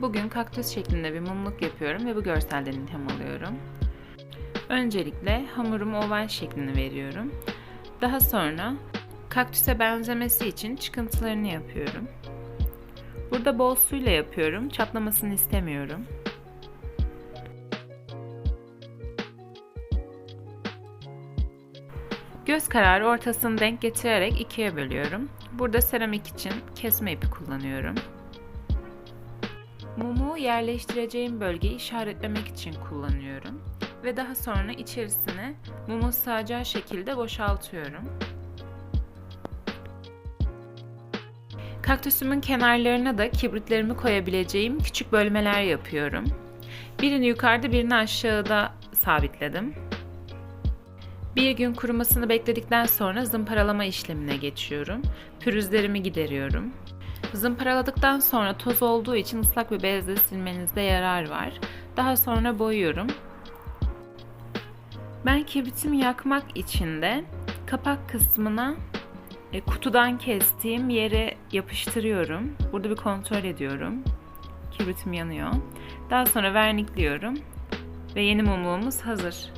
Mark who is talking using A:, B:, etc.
A: Bugün kaktüs şeklinde bir mumluk yapıyorum ve bu görselden ilham alıyorum. Öncelikle hamurumu oval şeklini veriyorum. Daha sonra kaktüse benzemesi için çıkıntılarını yapıyorum. Burada bol suyla yapıyorum. Çatlamasını istemiyorum. Göz kararı ortasını denk getirerek ikiye bölüyorum. Burada seramik için kesme ipi kullanıyorum. Mumu yerleştireceğim bölgeyi işaretlemek için kullanıyorum. Ve daha sonra içerisine mumun sığacağı şekilde boşaltıyorum. Kaktüsümün kenarlarına da kibritlerimi koyabileceğim küçük bölmeler yapıyorum. Birini yukarıda birini aşağıda sabitledim. Bir gün kurumasını bekledikten sonra zımparalama işlemine geçiyorum. Pürüzlerimi gideriyorum. Zımparaladıktan sonra toz olduğu için ıslak bir bezle silmenizde yarar var. Daha sonra boyuyorum. Ben kibritimi yakmak için de kapak kısmına e, kutudan kestiğim yere yapıştırıyorum. Burada bir kontrol ediyorum. Kibritim yanıyor. Daha sonra vernikliyorum ve yeni mumluğumuz hazır.